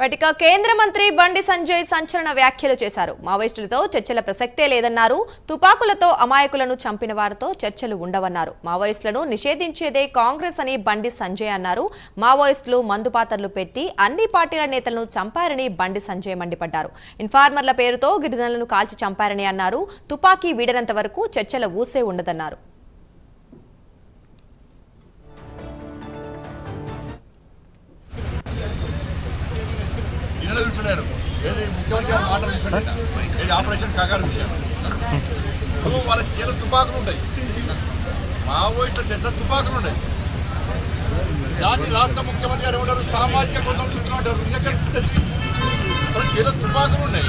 వాటిక కేంద్ర మంత్రి బండి సంజయ్ సంచలన వ్యాఖ్యలు చేశారు. మావోయిస్టులతో చర్చల ప్రసక్తే లేదన్నారు. తుపాకులతో అమాయకులను చంపిన వారితో చర్చలు ఉండవన్నారు. మావోయిస్టులను నిషేధించేదే కాంగ్రెస్ అని బండి సంజయ్ అన్నారు. మావోయిస్టులు మందుపాతర్లు పెట్టి అన్ని పార్టీల నేతలను చంపారని బండి సంజయ్ మండిపడ్డారు. ఇన్ఫార్మర్ల పేరుతో గిరిజనులను కాల్చి చంపారని అన్నారు. తుపాకీ వీడనంత వరకు చర్చల ఊసే ఉండదన్నారు. ఈయన చూస్తున్నాడు. ఏది ముఖ్యమంత్రి గారు మాటలు చూస్తున్నాడు ఏది ఆపరేషన్ కాగారు విషయం? వాళ్ళ చిన్న తుపాకులు ఉంటాయి. మావోయిస్టుల చేత తుపాకులు ఉన్నాయి దాన్ని రాష్ట్ర ముఖ్యమంత్రి గారు ఏమంటారు? సామాజిక గుణం చూస్తున్నారు ఎక్కడ ఉంటుంది? వాళ్ళ చేత తుపాకులు ఉన్నాయి.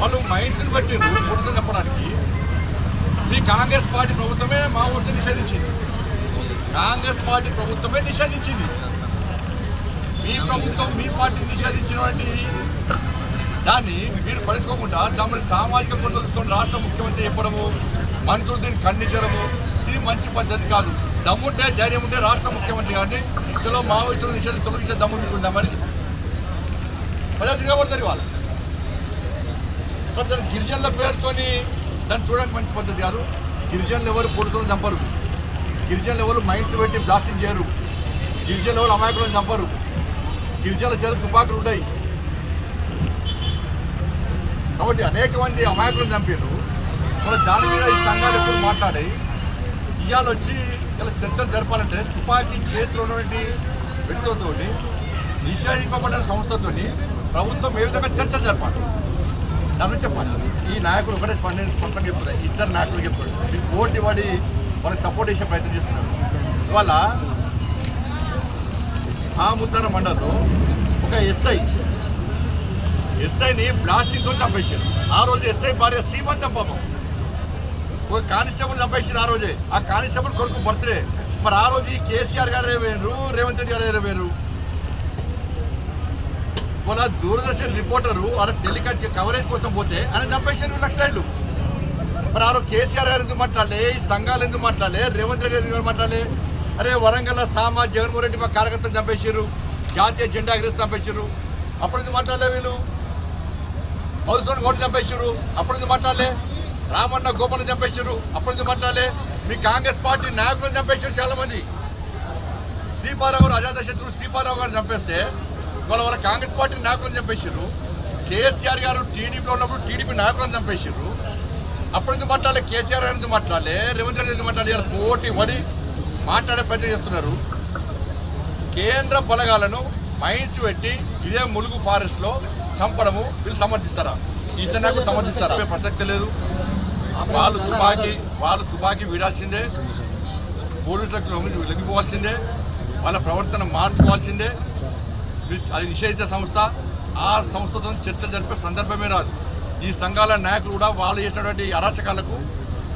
వాళ్ళు మైండ్స్ని బట్టి పురుషులు చెప్పడానికి. ఈ కాంగ్రెస్ పార్టీ ప్రభుత్వమే మావోయిస్టు నిషేధించింది. కాంగ్రెస్ పార్టీ ప్రభుత్వమే నిషేధించింది. మీ ప్రభుత్వం మీ పార్టీ నిషేధించినటువంటి దాన్ని మీరు పడుకోకుండా తమని సామాజిక గుర్తులతో రాష్ట్ర ముఖ్యమంత్రి చెప్పడము మంత్రులు దీన్ని ఖండించడము ఇది మంచి పద్ధతి కాదు. దమ్ముంటే ధైర్యం ఉంటే రాష్ట్ర ముఖ్యమంత్రి కానీ చలో మావోయిస్టులు నిషేధం తొలగించే దమ్ము మీకుందా మరి? ప్రజలు తిరగబడతారు వాళ్ళు మరి దాని గిరిజనుల పేరుతోని దాన్ని చూడడానికి మంచి పద్ధతి కాదు. గిరిజనులు ఎవరు పొడుతులను చంపరు. గిరిజనులు ఎవరు మైండ్స్ పెట్టి బ్లాస్టింగ్ చేయరు. గిరిజనులు ఎవరు అమాయకులను చంపరు. గిరిజనుల చేతులు తుపాకులు ఉన్నాయి. కాబట్టి అనేక మంది అమాయకులను చంపారు మరి దాని మీద ఈ సంఘాలు ఎప్పుడు మాట్లాడాయి? ఇవాళ వచ్చి ఇలా చర్చలు జరపాలంటే తుపాకీ చేతిలో ఉన్నటువంటి వ్యక్తులతో నిషేధింపబడిన సంస్థతో ప్రభుత్వం ఏ విధంగా చర్చలు జరపాలి? దాని చెప్పాలి. ఈ నాయకుడు ఒకటే స్పందన స్పష్టంగా చెప్తున్నారు ఇద్దరు నాయకులు చెప్తారు ఈ పోటీ పడి వాళ్ళకి సపోర్ట్ చేసే ప్రయత్నం చేస్తున్నారు. ఇవాళ ఆ ముద్దర మండలంలో ఒక ఎస్ఐ ఎస్ఐని బ్లాస్టింగ్తో చంపేశారు. ఆ రోజు ఎస్ఐ భార్య సీమని చంపాము. ఒక కానిస్టేబుల్ చంపేసారు ఆ రోజే. ఆ కానిస్టేబుల్ కొడుకు బర్త్డే. మరి ఆ రోజు ఈ కేసీఆర్ గారు వేరు రేవంత్ రెడ్డి గారు వేరు మన దూరదర్శన్ రిపోర్టరు ఆడ టెలికాస్ట్ కవరేజ్ కోసం పోతే ఆయన చంపేశారు లక్షలు. మరి ఆ రోజు కేసీఆర్ గారు ఎందుకు మాట్లాడలే? ఈ సంఘాలు ఎందుకు మాట్లాడలే? రేవంత్ రెడ్డి ఎందుకు మాట్లాడలే? అరే వరంగల్ సామా జగన్మోహన్ రెడ్డి మా కార్యకర్తలు చంపేశారు జాతీయ జెండా ఎగిరిసి చంపేశారు అప్పుడు ఎందుకు మాట్లాడలే వీళ్ళు? మధుసూన్ గోడ చంపేశారు అప్పుడు నుంచి మాట్లాడలే? రామన్న గోపన్న చంపేశారు అప్పుడు నుంచి మాట్లాడలే? మీ కాంగ్రెస్ పార్టీ నాయకులను చంపేశారు చాలా మంది శ్రీపారావు అజాత శత్రువు శ్రీపారావు గారు చంపేస్తే వాళ్ళ వాళ్ళ కాంగ్రెస్ పార్టీ నాయకులను చంపేశారు కేసీఆర్ గారు టీడీపీలో ఉన్నప్పుడు టీడీపీ నాయకులను చంపేశారు అప్పుడు ఎందుకు మాట్లాడలే? కేసీఆర్ గారు ఎందుకు మాట్లాడలే? రేవంత్ రెడ్డి ఎందుకు మాట్లాడలే? పోటీ పడి మాట్లాడే ప్రయత్నం చేస్తున్నారు. కేంద్ర బలగాలను మైండ్స్ పెట్టి ఇదే ములుగు ఫారెస్ట్లో చంపడము వీళ్ళు సమర్థిస్తారా? ఇద్దరు నాయకులు సమర్థిస్తారా ప్రసక్తి లేదు. వాళ్ళు తుపాకీ వాళ్ళు తుపాకీ వీడాల్సిందే. పోలీసులకు లొంగి లొంగిపోవాల్సిందే. వాళ్ళ ప్రవర్తన మార్చుకోవాల్సిందే. అది నిషేధిత సంస్థ. ఆ సంస్థతో చర్చ జరిపే సందర్భమే రాదు. ఈ సంఘాల నాయకులు కూడా వాళ్ళు చేసినటువంటి అరాచకాలకు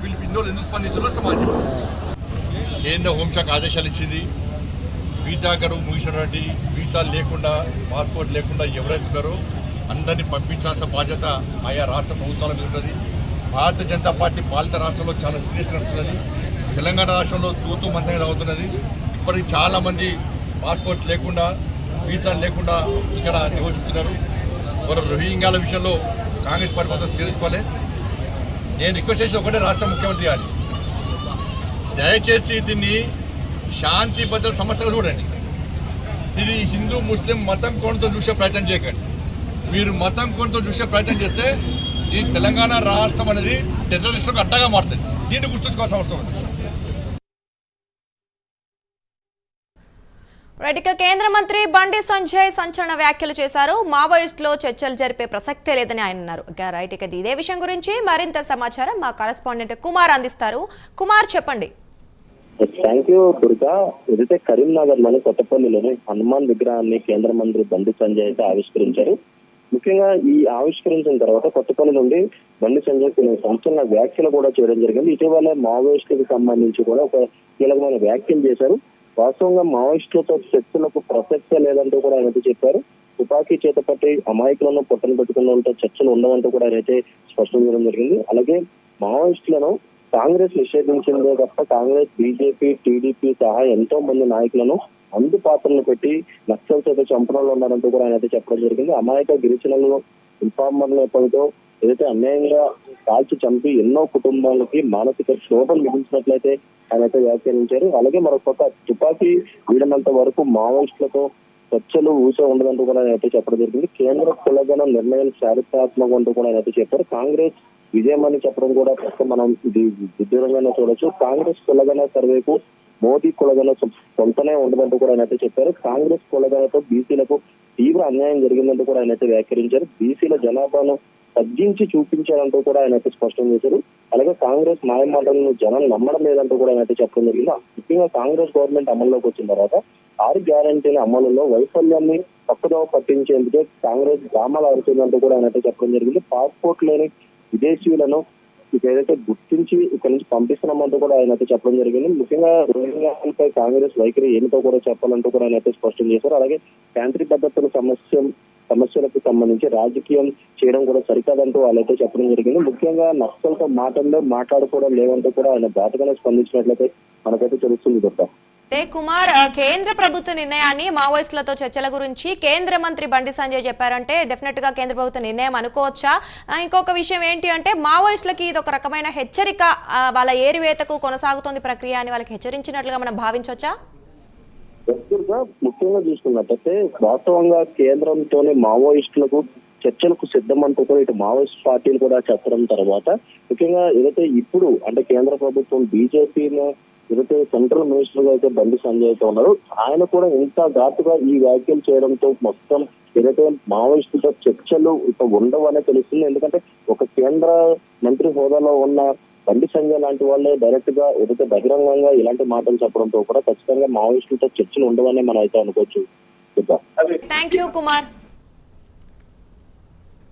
వీళ్ళు ఇందులో ఎందుకు స్పందించారో సమాజం. కేంద్ర హోంశాఖ ఆదేశాలు ఇచ్చింది. వీసా గడువు ముగిసినటువంటి వీసా లేకుండా పాస్పోర్ట్ లేకుండా ఎవరైతే ఉన్నారో అందరినీ పంపించాల్సిన బాధ్యత ఆయా రాష్ట్ర ప్రభుత్వాల మీద ఉన్నది. భారతీయ జనతా పార్టీ పాలిత రాష్ట్రంలో చాలా సీరియస్ నడుస్తున్నది. తెలంగాణ రాష్ట్రంలో తూతు మంతంగా అవుతున్నది ఇప్పటికి చాలామంది పాస్పోర్ట్ లేకుండా వీసా లేకుండా ఇక్కడ నివసిస్తున్నారు. మన రోహింగ్యాల విషయంలో కాంగ్రెస్ పార్టీ మాత్రం సీరియసుకోవాలి నేను రిక్వెస్ట్ చేసి ఒకటే రాష్ట్ర ముఖ్యమంత్రి గారి దయచేసి దీన్ని శాంతి భద్రత సమస్యగా చూడండి. ఇది హిందూ ముస్లిం మతం కోణంతో చూసే ప్రయత్నం చేయకండి. మీరు మతం కోణంతో చూసే ప్రయత్నం చేస్తే ఈ తెలంగాణ రాష్ట్రం అనేది టెర్రరిస్టులకు అడ్డగా మారుతుంది. దీన్ని గుర్తుంచుకోవాల్సిన అవసరం ఉంది. రైట్ ఇక కేంద్ర మంత్రి బండి సంజయ్ సంచలన వ్యాఖ్యలు చేశారు. మావోయిస్టులో చర్చలు జరిపే ప్రసక్తే లేదని ఆయన అన్నారు. రైట్ ఇక ఇదే విషయం గురించి మరింత సమాచారం మా కరెస్పాండెంట్ కుమార్ అందిస్తారు. కుమార్ చెప్పండి. థ్యాంక్ యూ దుర్గా ఏదైతే కరీంనగర్లోని కొత్తపల్లిలోని హనుమాన్ విగ్రహాన్ని కేంద్ర మంత్రి బండి సంజయ్ అయితే ఆవిష్కరించారు. ముఖ్యంగా ఈ ఆవిష్కరించిన తర్వాత కొత్తపల్లి నుండి బండి సంజయ్ కొన్ని సంస్థల వ్యాఖ్యలు కూడా చేయడం జరిగింది. ఇటీవల మావోయిస్టులకు సంబంధించి కూడా ఒక కీలకమైన వ్యాఖ్యలు చేశారు. వాస్తవంగా మావోయిస్టులతో చర్చలకు ప్రసక్తే లేదంటూ కూడా ఆయన చెప్పారు. తుపాకీ చేత పట్టి అమాయకులను పొట్టను పెట్టుకున్న చర్చలు ఉండవంటూ కూడా ఆయన అయితే స్పష్టం చేయడం జరిగింది. అలాగే మావోయిస్టులను కాంగ్రెస్ నిషేధించిందే తప్ప కాంగ్రెస్ బీజేపీ టీడీపీ సహా ఎంతో మంది నాయకులను అందు పాత్రలు పెట్టి నక్సల్స్ అయితే చంపడంలో ఉన్నారంటూ కూడా ఆయన అయితే చెప్పడం జరిగింది. అమాయక గిరిజనులను ఇన్ఫార్మర్లు ఎప్పటితో ఏదైతే అన్యాయంగా కాల్చి చంపి ఎన్నో కుటుంబాలకి మానసిక శోభను మిగిలించినట్లయితే ఆయన అయితే వ్యాఖ్యానించారు. అలాగే మరొక తుపాకీ వీడనంత వరకు మావోయిస్టులతో చర్చలు ఊసే ఉండదంటూ కూడా ఆయన అయితే చెప్పడం జరిగింది. కేంద్ర కులగణ నిర్ణయం చారిత్రాత్మకం అంటూ కూడా ఆయన అయితే చెప్పారు. కాంగ్రెస్ విజయం అని చెప్పడం కూడా ప్రస్తుతం మనం ఇది విదూరంగానే చూడొచ్చు. కాంగ్రెస్ కులగన సర్వేకు మోదీ కులగన సొంతనే ఉండదంటూ కూడా ఆయన అయితే చెప్పారు. కాంగ్రెస్ కులగనతో బీసీలకు తీవ్ర అన్యాయం జరిగిందంటూ కూడా ఆయన అయితే వ్యాఖ్యానించారు. బీసీల జనాభాను తగ్గించి చూపించారంటూ కూడా ఆయన అయితే స్పష్టం చేశారు. అలాగే కాంగ్రెస్ మాయమాటలను జనం నమ్మడం లేదంటూ కూడా ఆయన అయితే చెప్పడం జరిగింది. ముఖ్యంగా కాంగ్రెస్ గవర్నమెంట్ అమల్లోకి వచ్చిన తర్వాత ఆరు గ్యారంటీల అమలులో వైఫల్యాన్ని తప్పుదోవ పట్టించేందుకే కాంగ్రెస్ గ్రామాలు ఆడుతుందంటూ కూడా ఆయన అయితే చెప్పడం జరిగింది. పాస్పోర్ట్ లేని విదేశీయులను ఇక ఏదైతే గుర్తించి ఇక్కడ నుంచి పంపిస్తున్నామంటూ కూడా ఆయన అయితే చెప్పడం జరిగింది. ముఖ్యంగా రోహింగ్యాలపై కాంగ్రెస్ వైఖరి ఏమిటో కూడా చెప్పాలంటూ కూడా ఆయన అయితే స్పష్టం చేశారు. అలాగే శాంతి భద్రతల సమస్య సమస్యలకు సంబంధించి రాజకీయం చేయడం కూడా సరికాదంటూ వాళ్ళైతే చెప్పడం జరిగింది. ముఖ్యంగా నక్సల్తో మాటల్లో మాట్లాడుకోవడం లేవంటూ కూడా ఆయన బాధగానే స్పందించినట్లయితే మనకైతే తెలుస్తుంది దుర్గా. అయితే కుమార్ కేంద్ర ప్రభుత్వ నిర్ణయాన్ని మావోయిస్టులతో చర్చల గురించి కేంద్ర మంత్రి బండి సంజయ్ చెప్పారంటే డెఫినెట్గా కేంద్ర ప్రభుత్వ నిర్ణయం అనుకోవచ్చా? ఇంకొక విషయం ఏంటి అంటే మావోయిస్టులకి ఇది ఒక రకమైన హెచ్చరిక వాళ్ళ ఏరివేతకు కొనసాగుతోంది ప్రక్రియ అని వాళ్ళకి హెచ్చరించినట్లుగా మనం భావించవచ్చా? ముఖ్యంగా చూసుకున్నట్టయితే వాస్తవంగా కేంద్రంతోనే మావోయిస్టులకు చర్చలకు సిద్ధమంటూ కూడా ఇటు మావోయిస్ట్ పార్టీలు కూడా చెప్పడం తర్వాత ముఖ్యంగా ఏదైతే ఇప్పుడు అంటే కేంద్ర ప్రభుత్వం బీజేపీని ఏదైతే సెంట్రల్ మినిస్టర్గా అయితే బండి సంజయ్ అయితే ఉన్నారు ఆయన కూడా ఇంత ఘాటుగా ఈ వ్యాఖ్యలు చేయడంతో మొత్తం ఏదైతే మావోయిస్టులతో చర్చలు ఇక ఉండవనే తెలుస్తుంది. ఎందుకంటే ఒక కేంద్ర మంత్రి హోదాలో ఉన్న బండి సంజయ్ లాంటి వాళ్ళే డైరెక్ట్గా ఏదైతే బహిరంగంగా ఇలాంటి మాటలు చెప్పడంతో కూడా ఖచ్చితంగా మావోయిస్టులతో చర్చలు ఉండవని మనం అయితే అనుకోవచ్చు. Thank you Kumar